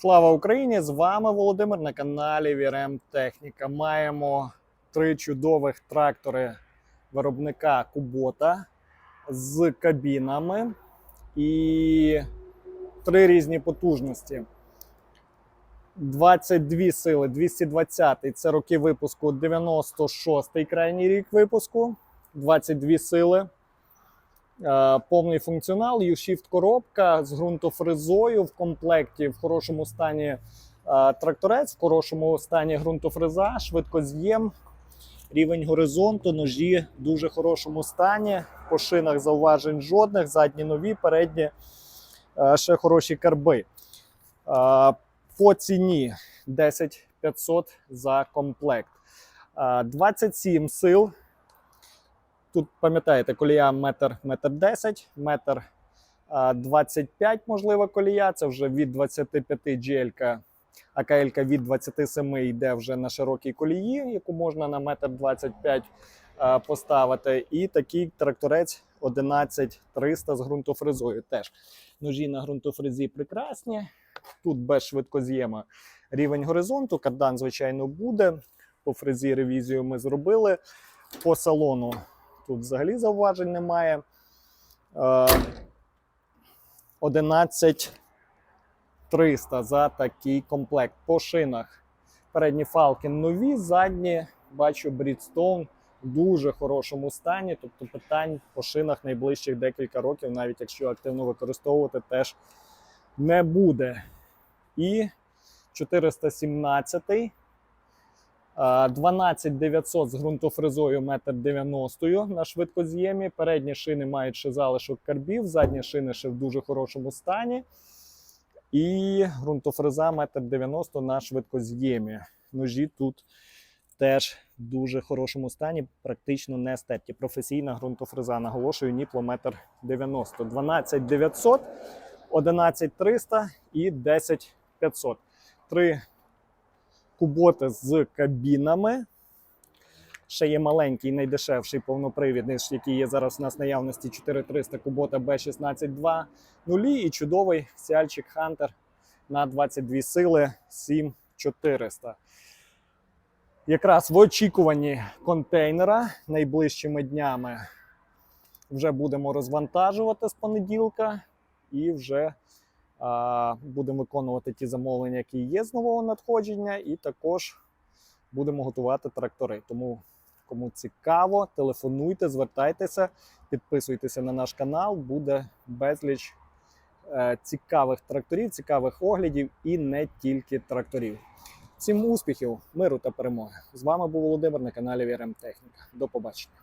Слава Україні! З вами Володимир на каналі VRM Техніка. Маємо три чудових трактори виробника Кубота з кабінами і три різні потужності. 22 сили, 220 це роки випуску, 96-й крайній рік випуску, 22 сили. Е, Повний функціонал, U-Shift коробка з ґрунтофрезою в комплекті в хорошому стані е, тракторець, в хорошому стані ґрунтофреза, швидкоз'єм, рівень горизонту, ножі в дуже хорошому стані. По шинах зауважень жодних, задні нові, передні е, ще хороші карби. По ціні 10 500 за комплект. Е, 27 сил. Тут пам'ятаєте, колія метр, метр 10, метр 25, можливо, колія. Це вже від 25 GL, а КЛ від 27 йде вже на широкій колії, яку можна на метр 25 поставити. І такий тракторець 11300 з ґрунтофрезою. Теж ножі на ґрунтофрезі прекрасні. Тут без швидкоз'єма рівень горизонту. Кардан, звичайно, буде. По фрезі ревізію ми зробили. По салону тут взагалі зауважень немає. Е, 11300 за такий комплект. По шинах. Передні фалки нові, задні, бачу, Брідстоун в дуже хорошому стані. Тобто питань по шинах найближчих декілька років, навіть якщо активно використовувати, теж не буде. І 417 12900 з ґрунтофрезою 1,90 м на швидкоз'ємі. Передні шини мають ще залишок карбів, задні шини ще в дуже хорошому стані. І ґрунтофреза 1,90 м на швидкоз'ємі. Ножі тут теж в дуже хорошому стані, практично не стерті. Професійна ґрунтофреза, наголошую, ніпло 1,90 м. 12900, 11300 і 10500. Три куботи з кабінами. Ще є маленький, найдешевший повнопривідний, який є зараз у нас наявності 4300 кубота B16.2 нулі і чудовий сіальчик Hunter на 22 сили 7400. Якраз в очікуванні контейнера найближчими днями вже будемо розвантажувати з понеділка і вже Будемо виконувати ті замовлення, які є з нового надходження, і також будемо готувати трактори. Тому, кому цікаво, телефонуйте, звертайтеся, підписуйтеся на наш канал. Буде безліч е, цікавих тракторів, цікавих оглядів і не тільки тракторів. Всім успіхів, миру та перемоги! З вами був Володимир на каналі VRM Техніка. До побачення.